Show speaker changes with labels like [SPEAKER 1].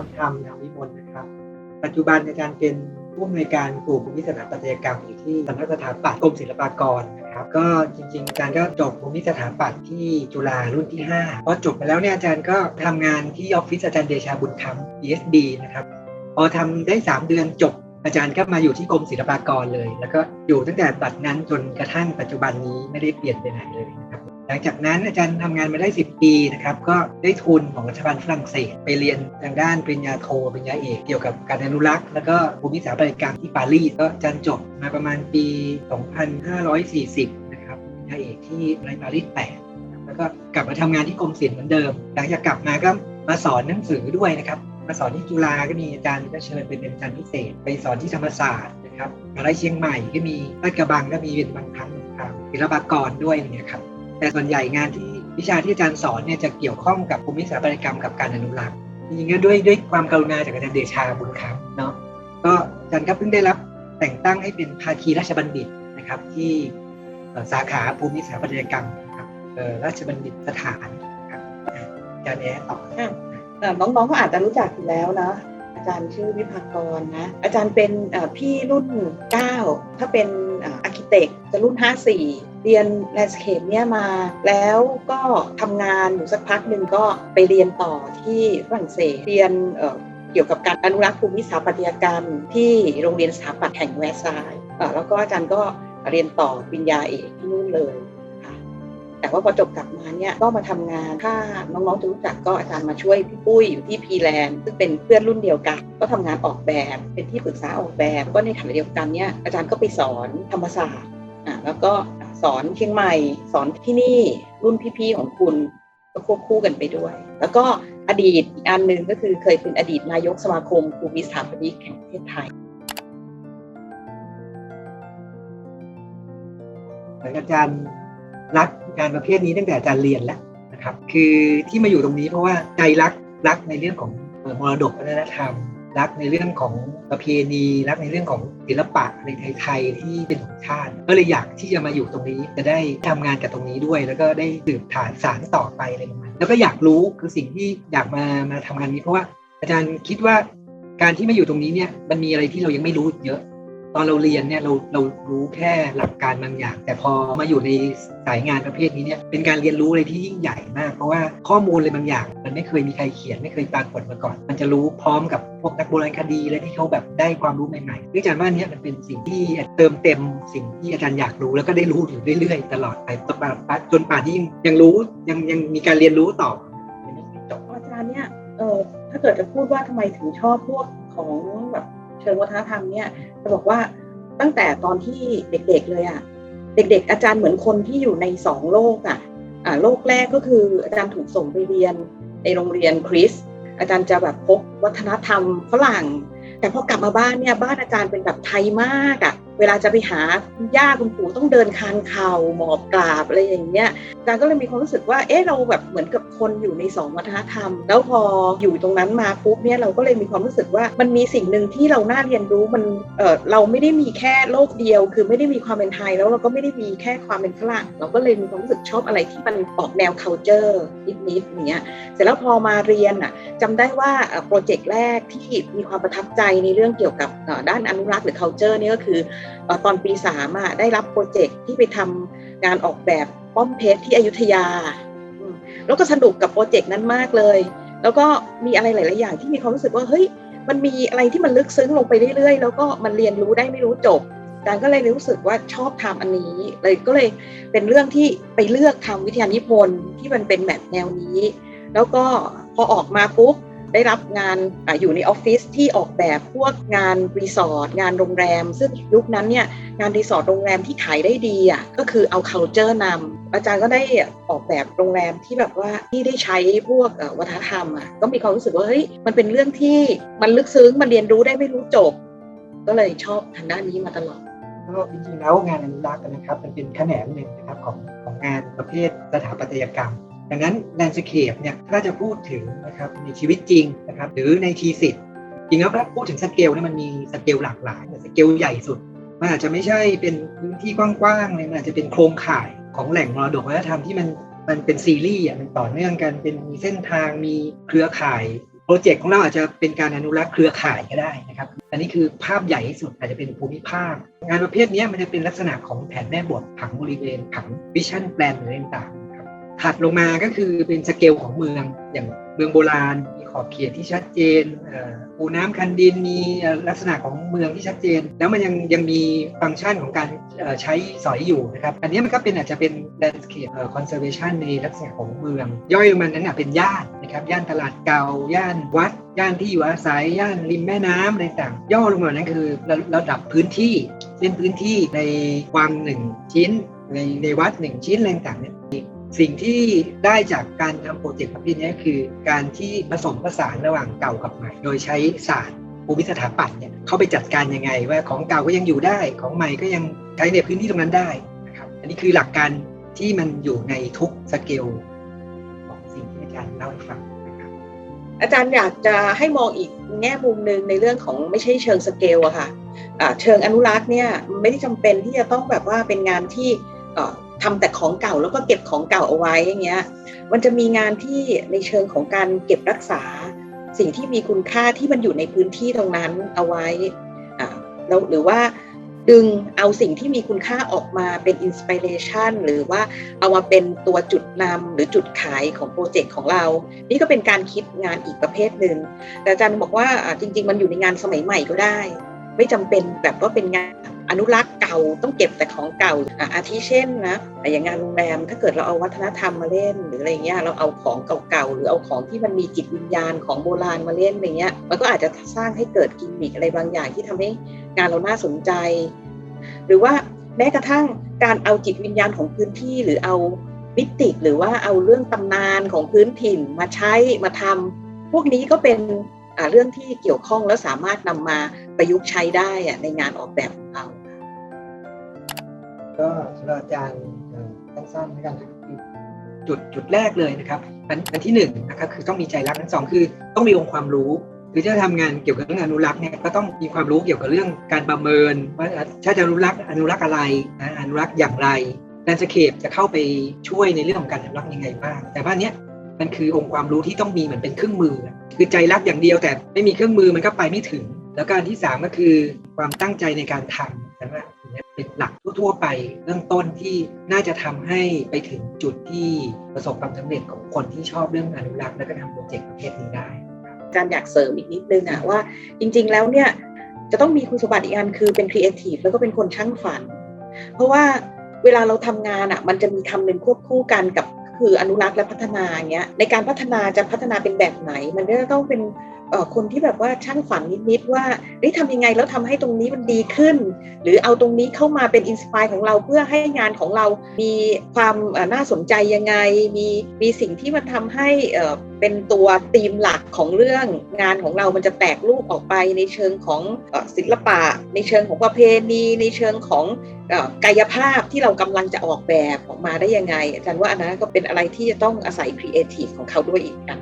[SPEAKER 1] รธรรมนามวิมลนะครับ ปัจจุบันอาจารย์เป็นผู้อำนวยการกลุ่มภูมิสถาปัตยกรรมอยู่ที่สำนักสถาปัตย์กรมศิลปากรนะครับ ก็จริงๆอาจารย์ก็จบภูมิสถาปัตย์ที่จุฬารุ่นที่5พอจบไปแล้วเนี่ยอาจารย์ก็ทำงานที่ออฟฟิศอาจารย์เดชาบุญธรรม ESB นะครับพอทำได้ 3 เดือนจบอาจารย์ก็มาอยู่ที่กรมศิลปากรเลย แล้วก็อยู่ตั้งแต่บัดนั้นจนกระทั่งปัจจุบันนี้ไม่ได้เปลี่ยนไปไหนเลยนะครับ ลังจากนั้นอาจารย์ทำงานมาได้ 10 ปีนะครับก็ได้ทุนของรัฐบาลฝรั่งเศส ไปเรียนทางด้านปริญญาโทปริญญาเอกเกี่ยวกับการอนุรักษ์ แล้วก็ภูมิสถาปัตยกรรมที่ปารีสก็อาจารย์จบมาประมาณปี 2540 นะครับปริญญาเอกที่ในปารีส8แล้วก็กลับมาทำงานที่กรมศิลป์เหมือนเดิม หลังจากกลับมาก็มาสอนหนังสือด้วยนะครับมาสอนที่จุฬาก็มีอาจารย์ก็เชิญเป็นอาจารย์พิเศษ ไปสอนที่ธรรมศาสตร์นะครับมาลัยเชียงใหม่ก็มีลาดกระบังก็มีเป็นบางครั้งครับศิลปากรด้วยเนี่ยครับ แต่ส่วนใหญ่งานที่วิชาที่อาจารย์สอนเนี่ยจะเกี่ยวข้องกับภูมิสถาปัตยกรรมกับการอนุรักษ์จริงๆด้วยด้วยความกรุณาจากอาจารย์เดชาบุญคำเนาะก็อาจารย์ก็เพิ่งได้รับแต่งตั้งให้เป็นภาคีราชบัณฑิตนะครับ ที่สาขาภูมิสถาปัตยกรรมครับราชบัณฑิตสถานครับอาจารย์แอ๊ต่อ
[SPEAKER 2] เอ่อน้องๆก็อาจจะรู้จักอยู่แล้วนะอาจารย์ชื่อวิภากรนะ อาจารย์เป็นพี่รุ่น 9 ถ้าเป็นอาร์เคเต็กจะรุ่น 54 เรียนแลนด์สเคปเนี่ยมา แล้วก็ทำงานอยู่สักพักหนึ่งก็ไปเรียนต่อที่ฝรั่งเศสเรียนเเกี่ยวกับการอนุรักษ์ภูมิสถาปัตยกรรม ที่โรงเรียนสถาปัตย์แห่งแวร์ซายน์แล้วก็อาจารย์ก็เรียนต่อปริญญาเอกที่นู่นเลยแต่ว่าพอจบกลับมาเนี่ยก็มาทำงานถ้าน้องๆจะรู้จักก็อาจารย์มาช่วยพี่ปุ้ยอยู่ที่พีแลนด์ซึ่งเป็นเพื่อนรุ่นเดียวกัน ก็ทำงานออกแบบ เป็นที่ปรึกษาออกแบบ ก็ในขณะเดียวกันเนี่ยอาจารย์ก็ไปสอนธรรมศาสตร์อะแล้วก็ สอนเชียงใหม่ สอนที่นี่รุ่นพี่ๆของคุณก็ควบคู่กันไปด้วย แล้วก็อดีตอีกอันหนึ่งก็คือเคยเป็นอดีตนายกสมาคมภูมิสถาปนิกแห่งประเทศไทย
[SPEAKER 1] เหมือนอาจารย์รักงานประเภทนี้ตั้งแต่อาจารย์เรียนแล้วนะครับ คือที่มาอยู่ตรงนี้เพราะว่าใจรักรักในเรื่องของมรดกวัฒนธรรม รักในเรื่องของประเพณีรักในเรื่องของศิลปะในไทยที่เป็นของชาติ ก็เลยอยากที่จะมาอยู่ตรงนี้จะได้ทำงานกับตรงนี้ด้วย แล้วก็ได้สืบฐานสารต่อไปอะไรประมาณนี้แล้วก็อยากรู้คือสิ่งที่อยากมามาทำงานนี้เพราะว่าอาจารย์คิดว่าการที่มาอยู่ตรงนี้เนี่ยมันมีอะไรที่เรายังไม่รู้เยอะ ตอนเราเรียนเนี่ยเราเรารู้แค่หลักการบางอย่าง แต่พอมาอยู่ในสายงานประเภทนี้เนี่ยเป็นการเรียนรู้อะไรที่ยิ่งใหญ่มาก เพราะว่าข้อมูลอะไรบางอย่าง มันไม่เคยมีใครเขียนไม่เคยปรากฏมาก่อน มันจะรู้พร้อมกับพวกนักโบราณคดีและที่เขาแบบได้ความรู้ใหม่ๆเนื่อาจารย์ว่าเนี้มันเป็นสิ่งที่เติมเต็มสิ่งที่อาจารย์อยากรู้แล้วก็ได้รู้อยู่เรื่อยๆ ตลอดไปจนป่าจนป่านที่ยังรู้ยังยังมีการเรียนรู้ต่อจบ
[SPEAKER 2] อาจารย์เนี่ยเออถ้าเกิดจะพูดว่าทำไมถึงชอบพวกของแบบ เชิงวัฒนธรรมเนี่ยจะบอกว่าตั้งแต่ตอนที่เด็กๆเลยอะ่ะ เด็ก ๆ อาจารย์เหมือนคนที่อยู่ในสองโลกอะ่ะอ่าโลกแรกก็คืออาจารย์ถูกส่งไปเรียนในโรงเรียนคริสอาจารย์จะแบบพบวัฒนธรรมฝรั่ง แต่พอกลับมาบ้านเนี่ยบ้านอาจารย์เป็นแบบไทยมากอะ่ะ เวลาจะไปหาคุณย่าคุณปู่ต้องเดินคานเข่าหมอบกราบอะไรอย่างเงี้ยอาจารก็เลยมีความรู้สึกว่า เอ๊ะเราแบบเหมือนกับคนอยู่ในสองวัฒนธรรม แล้วพออยู่ตรงนั้นมาปุ๊บเนี่ยเราก็เลยมีความรู้สึกว่ามันมีสิ่งหนึ่งที่เราน่าเรียนรู้มันเออเราไม่ได้มีแค่โลกเดียว คือไม่ได้มีความเป็นไทย แล้วเราก็ไม่ได้มีแค่ความเป็นฝรั่งเราก็เลยมีความรู้สึกชอบอะไรที่มันออกแนว culture นิดๆอย่างเงี้ยเสร็จแล้วพอมาเรียนอะจำได้ว่าโปรเจกต์แรกที่มีความประทับใจในเรื่องเกี่ยวกับด้านอนุรักษ์หรือ culture นี่ก็คือตอนปีสามอะได้รับโปรเจกต์ที่ไปทำงานออกแบบป้อมเพชรที่อยุธยา แล้วก็สนุกกับโปรเจกต์นั้นมากเลย แล้วก็มีอะไรหลาย ๆ อย่างที่มีความรู้สึกว่าเฮ้ยมันมีอะไรที่มันลึกซึ้งลงไปเรื่อย ๆ แล้วก็มันเรียนรู้ได้ไม่รู้จบจารย์ก็เลยรู้สึกว่าชอบทำอันนี้ เลยก็เลยเป็นเรื่องที่ไปเลือกทำวิทยานิพนธ์ที่มันเป็นแบบแนวนี้ แล้วก็พอออกมาปุ๊บ ได้รับงานออยู่ในออฟฟิศที่ออกแบบพวกงานรีสอร์ทงานโรงแรม ซึ่งยุคนั้นเนี่ยงานรีสอร์ทโรงแรมที่ขายได้ดีอะก็คือเอา culture นำอาจารย์ก็ได้ออกแบบโรงแรมที่แบบว่าที่ได้ใช้พวกวัฒนธรรมอะก็มีความรู้สึกว่าเฮ้ยมันเป็นเรื่องที่มันลึกซึ้งมันเรียนรู้ได้ไม่รู้จบ ก็เลยชอบทางด้านนี้มาตลอด
[SPEAKER 1] ก็จริงๆแล้วงานอนุรักษ์นะครับมันเป็นแขนงหนึ่งนะครับของของงานประเภทสถาปัตยกรรม ดังนั้นแลนด์สเคปเนี่ยถ้าจะพูดถึงนะครับในชีวิตจริงนะครับหรือในทีสิทธ์จริงแล้วพูดถึงสเกลเนี่ยมันมีสเกลหลากหลายสเกลใหญ่สุด มันอาจจะไม่ใช่เป็นพื้นที่กว้างๆเลยมันอาจจะเป็นโครงข่ายของแหล่งมรดกวัฒนธรรมที่มันมันเป็นซีรีส์อะมันต่อเนื่องกันเป็นมีเส้นทางมีเครือข่ายโปรเจกต์ของเราอาจจะเป็นการอนุรักษ์เครือข่ายก็ได้นะครับ อันนี้คือภาพใหญ่ที่สุดอาจจะเป็นภูมิภาค งานประเภทนี้มันจะเป็นลักษณะของแผนแม่บทผังบริเวณผังวิชั่นแปลนอะไรต่าง ถัดลงมาก็คือเป็นสเกลของเมืองอย่างเมืองโบราณ มีขอบเขตที่ชัดเจนปูน้ำคันดินมีลักษณะของเมืองที่ชัดเจน แล้วมันยังยังมีฟังก์ชันของการใช้สอยอยู่นะครับอันนี้มันก็เป็นอาจจะเป็น landscape เอ่อ conservation ในลักษณะของเมือง ย่อยลงมานั้นนะเป็นย่านนะครับย่านตลาดเก่าย่านวัด ย่านที่อยู่อาศัยย่านริมแม่น้ำอะไรต่างย่อลงมานั้นคือระระดับพื้นที่เส้นพื้นที่ในวังหนึ่งชิ้นในในวัดหนึ่งชิ้นอะไรต่างเนี่ย สิ่งที่ได้จากการทำโปรเจกต์ประเภทนี้คือ การที่ผสมผสานระหว่างเก่ากับใหม่ โดยใช้ศาสตร์ภูมิสถาปัตย์เนี่ยเขาไปจัดการยังไง ว่าของเก่าก็ยังอยู่ได้ของใหม่ก็ยังใช้ในพื้นที่ตรงนั้นได้นะครับอันนี้คือหลักการที่มันอยู่ในทุกสเกลของสิ่งที่อาจารย์เล่าให้ฟังนะครับ
[SPEAKER 2] อาจารย์อยากจะให้มองอีกแง่มุมหนึ่งในเรื่องของไม่ใช่เชิงสเกลอะค่ะเชิงอนุรักษ์เนี่ยไม่ได้จำเป็นที่จะต้องแบบว่าเป็นงานที่ ทำแต่ของเก่าแล้วก็เก็บของเก่าเอาไว้อย่างเงี้ย มันจะมีงานที่ในเชิงของการเก็บรักษา สิ่งที่มีคุณค่าที่มันอยู่ในพื้นที่ตรงนั้นเอาไว้อ่าแล้วหรือว่าดึงเอาสิ่งที่มีคุณค่าออกมาเป็นอินสปิเรชันหรือว่าเอามาเป็นตัวจุดนำหรือจุดขายของโปรเจกต์ของเรา นี่ก็เป็นการคิดงานอีกประเภทหนึ่งแต่อาจารย์บอกว่าอ่าจริง ๆ มันอยู่ในงานสมัยใหม่ก็ได้ ไม่จำเป็นแบบว่าเป็นงาน อนุรักษ์เก่าต้องเก็บแต่ของเก่าอะอาทิเช่นนะอย่างงานโรงแรมถ้าเกิดเราเอาวัฒนธรรมมาเล่น หรืออะไรเงี้ยเราเอาของเก่าๆหรือเอาของที่มันมีจิตวิญญาณของโบราณมาเล่นอะไรเงี้ยมันก็อาจจะสร้างให้เกิดกิมมิคอะไรบางอย่างที่ทำให้งานเราน่าสนใจ หรือว่าแม้กระทั่งการเอาจิตวิญญาณของพื้นที่หรือเอามิติหรือว่าเอาเรื่องตำนานของพื้นถิ่นมาใช้มาทำพวกนี้ก็เป็นเรื่องที่เกี่ยวข้องแล้วสามารถนำมาประยุกต์ใช้ได้ในงานออกแบบของเรา
[SPEAKER 1] ก็สำหรับอาจารย์เอ่อสั้นๆนะครับจุดจุดแรกเลยนะครับอันอันที่หนึ่งนะครับคือต้องมีใจรักอันที่สองคือต้องมีองค์ความรู้คือถ้าทำงานเกี่ยวกับเรื่องอนุรักษ์เนี่ยก็ต้องมีความรู้เกี่ยวกับเรื่องการประเมินว่าถ้าจะอนุรักษ์อนุรักษ์อะไรนะอนุรักษ์อย่างไรแลนสเคปจะเข้าไปช่วยในเรื่องของการอนุรักษ์ยังไงบ้างแต่ว่าเนี้ยมันคือองค์ความรู้ที่ต้องมีเหมือนเป็นเครื่องมือ คือใจรักอย่างเดียวแต่ไม่มีเครื่องมือมันก็ไปไม่ถึง แล้วการที่สามก็คือความตั้งใจในการทำแต่ว่าอันเนี้ยเป็นหลัก ทั่วไปเรื่องต้นที่น่าจะทำให้ไปถึงจุดที่ประสบความสำเร็จของคนที่ชอบเรื่องอนุรักษ์และก็ทำโปรเจกต์ประเภทนี้ได้
[SPEAKER 2] อารอยากเสริมอีกนิดนึงอะว่าจริง ๆ แล้วเนี่ยจะต้องมีคุณสมบัติอีกอันคือเป็นครีเอทีฟแล้วก็เป็นคนช่างฝัน เพราะว่าเวลาเราทำงานอะมันจะมีคำหนึ่งควบคู่กันกับคืออนุรักษ์และพัฒนาเงี้ยในการพัฒนาจะพัฒนาเป็นแบบไหน มันก็จะต้องเป็น คนที่แบบว่าช่างฝันนิดๆว่าเฮ้ยทำยังไงแล้วทำให้ตรงนี้มันดีขึ้น หรือเอาตรงนี้เข้ามาเป็นอินสปายของเราเพื่อให้งานของเรามีความน่าสนใจยังไง มีมีสิ่งที่มันทำให้เป็นตัวธีมหลักของเรื่องงานของเรามันจะแตกรูปออกไปในเชิงของศิลปะ ในเชิงของประเพณีในเชิงของกายภาพที่เรากำลังจะออกแบบออกมาได้ยังไงอาจารย์ว่าอันนั้นก็เป็นอะไรที่จะต้องอาศัยครีเอทีฟของเขาด้วยอีกอัน